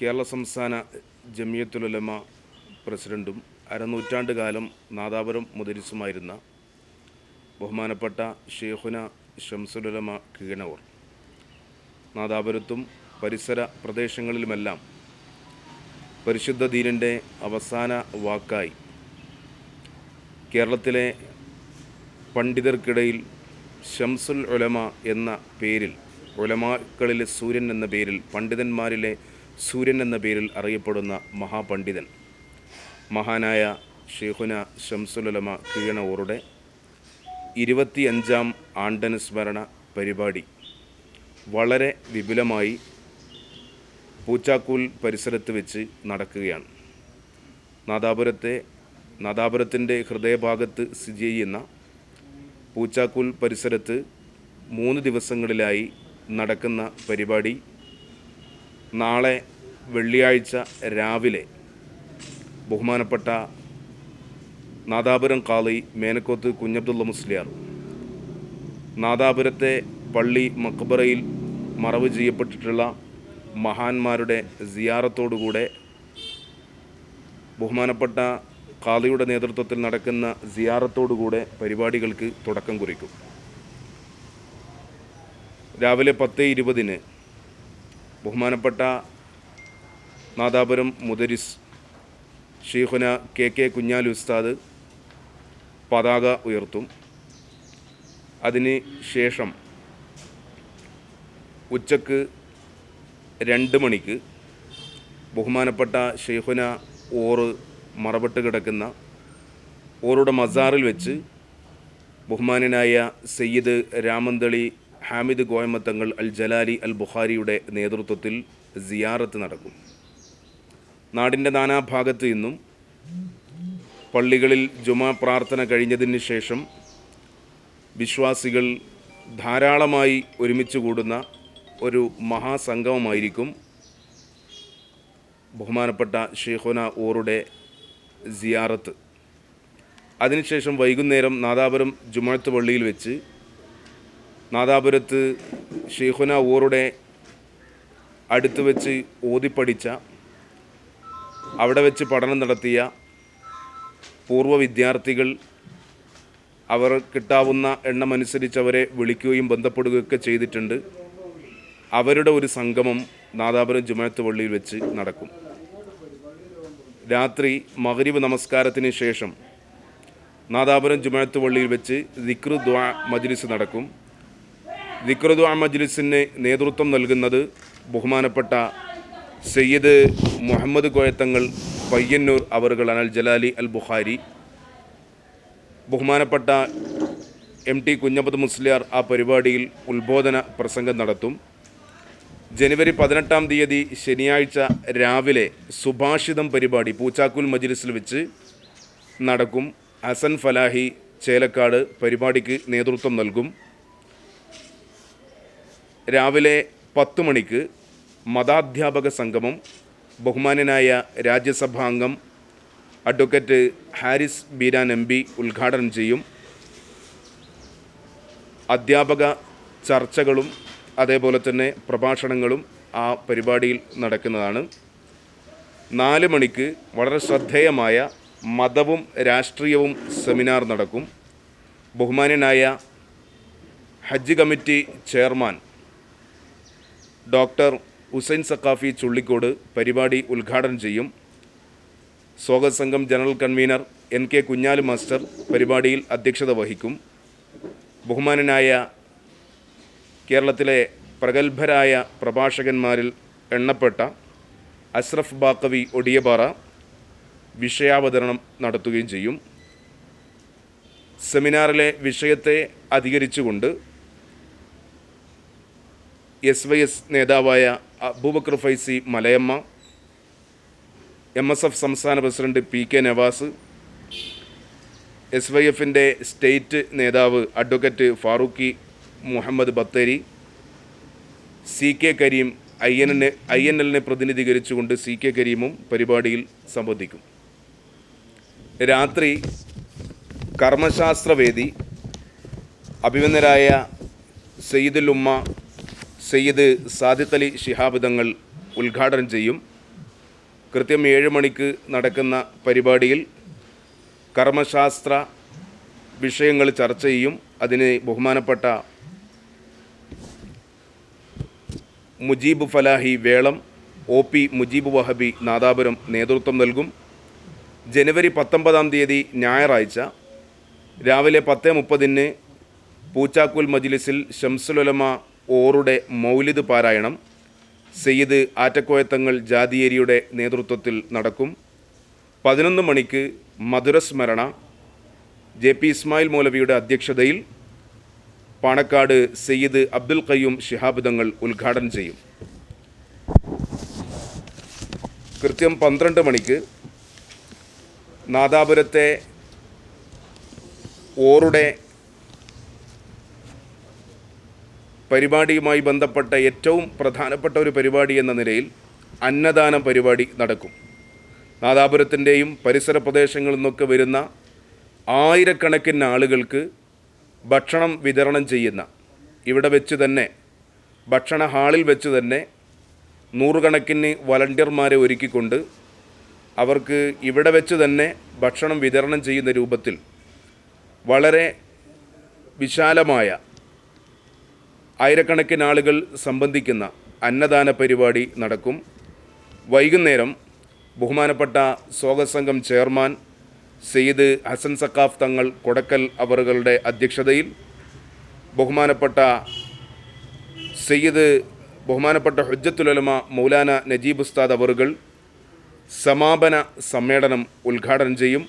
കേരള സംസ്ഥാന ജമിയത്തുലമ പ്രസിഡന്റും അരനൂറ്റാണ്ട് കാലം നാദാപുരം മുദരിസുമായിരുന്ന ബഹുമാനപ്പെട്ട ഷേഖുന ഷംസുലമ കീണവർ നാദാപുരത്തും പരിസര പ്രദേശങ്ങളിലുമെല്ലാം പരിശുദ്ധ ദീനിന്റെ അവസാന വാക്കായി കേരളത്തിലെ പണ്ഡിതർക്കിടയിൽ ഷംസുൽ ഉലമ എന്ന പേരിൽ ഉലമാക്കളിലെ സൂര്യൻ എന്ന പേരിൽ പണ്ഡിതന്മാരിലെ സൂര്യൻ എന്ന പേരിൽ അറിയപ്പെടുന്ന മഹാപണ്ഡിതൻ. മഹാനായ ഷെയ്ഖുന ഷംസുലമ കീഴണവോറുടെ ഇരുപത്തിയഞ്ചാം ആണ്ടനുസ്മരണ പരിപാടി വളരെ വിപുലമായി പൂച്ചാക്കൂൽ പരിസരത്ത് വെച്ച് നടക്കുകയാണ്. നാദാപുരത്തെ നാദാപുരത്തിന്റെ ഹൃദയഭാഗത്ത് സ്ഥിതി ചെയ്യുന്ന പൂച്ചാക്കൂൽ പരിസരത്ത് മൂന്ന് ദിവസങ്ങളിലായി നടക്കുന്ന പരിപാടി നാളെ വെള്ളിയാഴ്ച രാവിലെ ബഹുമാനപ്പെട്ട നാദാപുരം കാളി മേനക്കോത്ത് കുഞ്ഞബ്ദുള്ള മുസ്ലിയാർ നാദാപുരത്തെ പള്ളി മക്ബറയിൽ മറവ് ചെയ്യപ്പെട്ടിട്ടുള്ള മഹാന്മാരുടെ സിയാറത്തോടുകൂടെ ബഹുമാനപ്പെട്ട കാളിയുടെ നേതൃത്വത്തിൽ നടക്കുന്ന സിയാറത്തോടുകൂടെ പരിപാടികൾക്ക് തുടക്കം കുറിക്കും. രാവിലെ പത്ത് ഇരുപതിന് ബഹുമാനപ്പെട്ട നാദാപുരം മുദരിസ്. ഷീഖുന കെ കെ കുഞ്ഞാലി ഉസ്താദ് പതാക ഉയർത്തും. അതിന് ശേഷം ഉച്ചയ്ക്ക് രണ്ട് മണിക്ക് ബഹുമാനപ്പെട്ട ഷെയ്ഖുന ഓറ് മറവിട്ട് കിടക്കുന്ന ഓറുടെ മസാറിൽ വെച്ച് ബഹുമാനനായ സയ്യിദ് രാമന്തളി ഹാമിദ് ഗോയമത്തങ്ങൾ അൽ ജലാലി അൽ ബുഖാരിയുടെ നേതൃത്വത്തിൽ സിയാറത്ത് നടക്കും. നാടിന്റെ നാനാഭാഗത്തു നിന്നും പള്ളികളിൽ ജുമാ പ്രാർത്ഥന കഴിഞ്ഞതിന് ശേഷം വിശ്വാസികൾ ധാരാളമായി ഒരുമിച്ച് കൂടുന്ന ഒരു മഹാസംഗമമായിരിക്കും ബഹുമാനപ്പെട്ട ഷെയ്ഖുന ഓറുടെ സിയാറത്ത്. അതിനുശേഷം വൈകുന്നേരം നാദാപുരം ജുമാഴത്ത് പള്ളിയിൽ വെച്ച് നാദാപുരത്ത് ഷെയ്ഖുന ഓറുടെ അടുത്ത് വെച്ച് ഓതിപ്പടിച്ച അവിടെ വെച്ച് പഠനം നടത്തിയ പൂർവ വിദ്യാർത്ഥികൾ അവർ കിട്ടാവുന്ന എണ്ണമനുസരിച്ച് അവരെ വിളിക്കുകയും ബന്ധപ്പെടുകയൊക്കെ ചെയ്തിട്ടുണ്ട്. അവരുടെ ഒരു സംഗമം നാദാപുരം ജുമാത്ത് പള്ളിയിൽ വെച്ച് നടക്കും. രാത്രി മഗ്രിബ് നമസ്കാരത്തിന് ശേഷം നാദാപുരം ജുമാത്ത് പള്ളിയിൽ വെച്ച് ദിക്രു ദ്വാ മജ്ലിസ് നടക്കും. ദിക്രു ദ്വാ മജ്ലിസിന് നേതൃത്വം നൽകുന്നത് ബഹുമാനപ്പെട്ട സയ്യിദ് മുഹമ്മദ് കോയത്തങ്ങൾ പയ്യന്നൂർ അവറുകൾ അനൽ ജലാലി അൽ ബുഖാരി ബഹുമാനപ്പെട്ട എം ടി കുഞ്ഞപ്പത് മുസ്ലിയാർ ആ പരിപാടിയിൽ ഉത്ബോധന പ്രസംഗം നടത്തും. ജനുവരി പതിനെട്ടാം തീയതി ശനിയാഴ്ച രാവിലെ സുഭാഷിതം പരിപാടി പൂച്ചാക്കുൽ മജ്ലിസിൽ വെച്ച് നടക്കും. ഹസൻ ഫലാഹി ചേലക്കാട് പരിപാടിക്ക് നേതൃത്വം നൽകും. രാവിലെ പത്ത് മണിക്ക് മതാധ്യാപക സംഗമം ബഹുമാനനായ രാജ്യസഭാംഗം advocate Haris Beeran M P ഉദ്ഘാടനം ചെയ്യും. അധ്യാപക ചർച്ചകളും അതേപോലെ തന്നെ പ്രഭാഷണങ്ങളും ആ പരിപാടിയിൽ നടക്കുന്നതാണ്. നാല് മണിക്ക് വളരെ ശ്രദ്ധേയമായ മതവും രാഷ്ട്രീയവും സെമിനാർ നടക്കും. ബഹുമാനനായ Hajj committee chairman doctor Hussain Saqafi Chullikode പരിപാടി ഉദ്ഘാടനം ചെയ്യും. സ്വാഗത സംഘം general convener N K Kunhalu master പരിപാടിയിൽ അധ്യക്ഷത വഹിക്കും. ബഹുമാനനായ കേരളത്തിലെ പ്രഗത്ഭരായ പ്രഭാഷകന്മാരിൽ എണ്ണപ്പെട്ട അഷ്റഫ് ബാക്കവി ഒടിയപാറ വിഷയാവതരണം നടത്തുകയും ചെയ്യും. സെമിനാറിലെ വിഷയത്തെ അധികരിച്ചുകൊണ്ട് എസ് വൈ എസ് നേതാവായ Abubakar Faizy Malayamma M S F സംസ്ഥാന president P K Navas S Y എഫിന്റെ സ്റ്റേറ്റ് നേതാവ് advocate Farooqui Muhammad Bathery C K Kareem I N I N എല്ലിനെ പ്രതിനിധീകരിച്ചുകൊണ്ട് സി കെ കരീമും പരിപാടിയിൽ സംബന്ധിക്കും. രാത്രി കർമ്മശാസ്ത്രവേദി അഭിമന്യരായ സയ്യിദുൽ ഉമ്മ സയ്യിദ് സാദിഖ് അലി ശിഹാബ് തങ്ങൾ ഉദ്ഘാടനം ചെയ്യും. കൃത്യം ഏഴ് മണിക്ക് നടക്കുന്ന പരിപാടിയിൽ കർമ്മശാസ്ത്ര വിഷയങ്ങൾ ചർച്ച ചെയ്യും. അതിന് ബഹുമാനപ്പെട്ട മുജീബ് ഫലാഹി വേളം ഒ പി മുജീബ് വഹബി നാദാപുരം നേതൃത്വം നൽകും. ജനുവരി പത്തൊമ്പതാം തീയതി ഞായറാഴ്ച രാവിലെ പത്ത് മുപ്പതിന് പൂച്ചാക്കുൽ മജ്ലിസിൽ ഷംസുലമ ഓറുടെ മൗലിദ് പാരായണം സെയ്ദ് ആറ്റക്കോയത്തങ്ങൾ ജാതിയേരിയുടെ നേതൃത്വത്തിൽ നടക്കും. പതിനൊന്ന് മണിക്ക് മധുരസ്മരണ ജെ പി ഇസ്മായിൽ മൗലവിയുടെ അധ്യക്ഷതയിൽ പാണക്കാട് സെയ്ദ് അബ്ദുൽ ഖയ്യൂം ശിഹാബ് തങ്ങൾ ഉദ്ഘാടനം ചെയ്യും. കൃത്യം പന്ത്രണ്ട് മണിക്ക് നാദാപുരത്തെ ഓറുടെ പരിപാടിയുമായി ബന്ധപ്പെട്ട ഏറ്റവും പ്രധാനപ്പെട്ട ഒരു പരിപാടി എന്ന നിലയിൽ അന്നദാന പരിപാടി നടക്കും. നാദാപുരത്തിന്റെയും പരിസര പ്രദേശങ്ങളിൽ നിന്നൊക്കെ വരുന്ന ആയിരക്കണക്കിന് ആളുകൾക്ക് ഭക്ഷണം വിതരണം ചെയ്യുന്ന ഇവിടെ വെച്ച് തന്നെ ഭക്ഷണ ഹാളിൽ വെച്ച് തന്നെ നൂറുകണക്കിന് വളണ്ടിയർമാരെ ഒരുക്കിക്കൊണ്ട് അവർക്ക് ഇവിടെ വെച്ച് തന്നെ ഭക്ഷണം വിതരണം ചെയ്യുന്ന രൂപത്തിൽ വളരെ വിശാലമായ ആയിരക്കണക്കിന് ആളുകൾ സംബന്ധിക്കുന്ന അന്നദാന പരിപാടി നടക്കും. വൈകുന്നേരം ബഹുമാനപ്പെട്ട സ്വാഗതസംഘം ചെയർമാൻ സെയ്ദ് ഹസൻ സക്കാഫ് തങ്ങൾ കൊടക്കൽ അവറുകളുടെ അധ്യക്ഷതയിൽ ബഹുമാനപ്പെട്ട സെയ്ദ് ബഹുമാനപ്പെട്ട ഹുജ്ജത്തുലമ മൗലാന നജീബ് ഉസ്താദ് അവറുകൾ സമാപന സമ്മേളനം ഉദ്ഘാടനം ചെയ്യും.